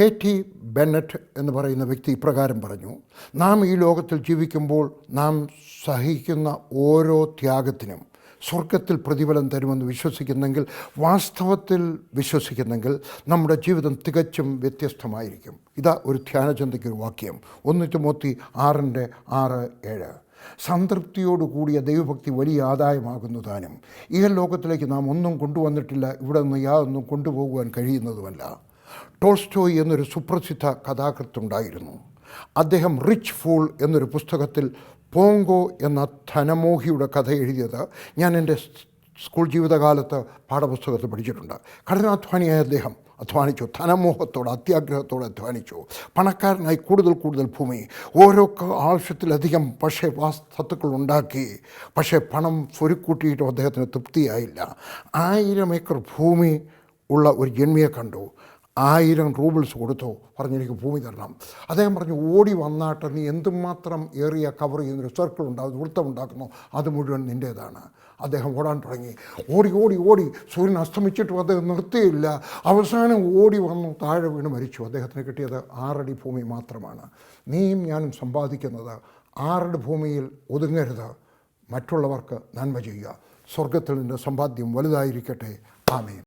K T Bennett എന്ന് പറയുന്ന വ്യക്തി ഇപ്രകാരം പറഞ്ഞു നാം ഈ ലോകത്തിൽ ജീവിക്കുമ്പോൾ നാം സഹിക്കുന്ന ഓരോ ത്യാഗത്തിനും സ്വർഗത്തിൽ പ്രതിഫലം തരുമെന്ന് വിശ്വസിക്കുന്നെങ്കിൽ വാസ്തവത്തിൽ വിശ്വസിക്കുന്നെങ്കിൽ നമ്മുടെ ജീവിതം തികച്ചും വ്യത്യസ്തമായിരിക്കും. ഇതാ ഒരു ധ്യാനചന്തയ്ക്കൊരു വാക്യം. ഒന്ന് ചുമത്തി ആറിന്റെ ആറ് ഏഴ്. സംതൃപ്തിയോടുകൂടിയ ദൈവഭക്തി വലിയ ആദായമാകുന്നു താനും. ഈ ലോകത്തിലേക്ക് നാം ഒന്നും കൊണ്ടുവന്നിട്ടില്ല. ഇവിടെ നിന്ന് യാതൊന്നും കൊണ്ടുപോകുവാൻ കഴിയുന്നതുമല്ല. ടോൾസ്റ്റോയ് എന്നൊരു സുപ്രസിദ്ധ കഥാകൃത്തുണ്ടായിരുന്നു. അദ്ദേഹം റിച്ച് ഫൂൾ എന്നൊരു പുസ്തകത്തിൽ പോങ്കോ എന്ന ധനമോഹിയുടെ കഥ എഴുതിയത് ഞാൻ എന്റെ സ്കൂൾ ജീവിതകാലത്ത് പാഠപുസ്തകത്തിൽ പഠിച്ചിട്ടുണ്ട്. കഠിനാധ്വാനിയായ അദ്ദേഹം അധ്വാനിച്ചു. ധനമോഹത്തോടെ അത്യാഗ്രഹത്തോടെ അധ്വാനിച്ചു. പണക്കാരനായി കൂടുതൽ കൂടുതൽ ഭൂമി ഓരോ ആവശ്യത്തിലധികം പക്ഷേ വാസ്തത്വങ്ങൾ ഉണ്ടാക്കി. പക്ഷേ പണം സ്വരുക്കൂട്ടിയിട്ടും അദ്ദേഹത്തിന് തൃപ്തിയായില്ല. ആയിരം ഏക്കർ ഭൂമി ഉള്ള ഒരു ജന്മിയെ കണ്ടു. ആയിരം റൂബിൾസ് കൊടുത്തു? പറഞ്ഞു എനിക്ക് ഭൂമി തരണം. അദ്ദേഹം പറഞ്ഞു ഓടി വന്നാട്ട് നീ എന്തുമാത്രം ഏറിയ കവർ ചെയ്യുന്നൊരു സർക്കിൾ ഉണ്ടാകുന്നു വൃത്തം ഉണ്ടാക്കുന്നു അത് മുഴുവൻ നിന്റേതാണ് അദ്ദേഹം ഓടാൻ തുടങ്ങി. ഓടി ഓടി ഓടി. സൂര്യൻ അസ്തമിച്ചിട്ടും അദ്ദേഹം നിർത്തിയില്ല. അവസാനം ഓടി വന്നു താഴെ വീണ് മരിച്ചു. അദ്ദേഹത്തിന് കിട്ടിയത് ആറടി ഭൂമി മാത്രമാണ്. നീയും ഞാനും സമ്പാദിക്കുന്നത് ആറടി ഭൂമിയിൽ ഒതുങ്ങരുത്. മറ്റുള്ളവർക്ക് നന്മ ചെയ്യുക. സ്വർഗത്തിൽ നിന്റെ സമ്പാദ്യം വലുതായിരിക്കട്ടെ. ആമേൻ.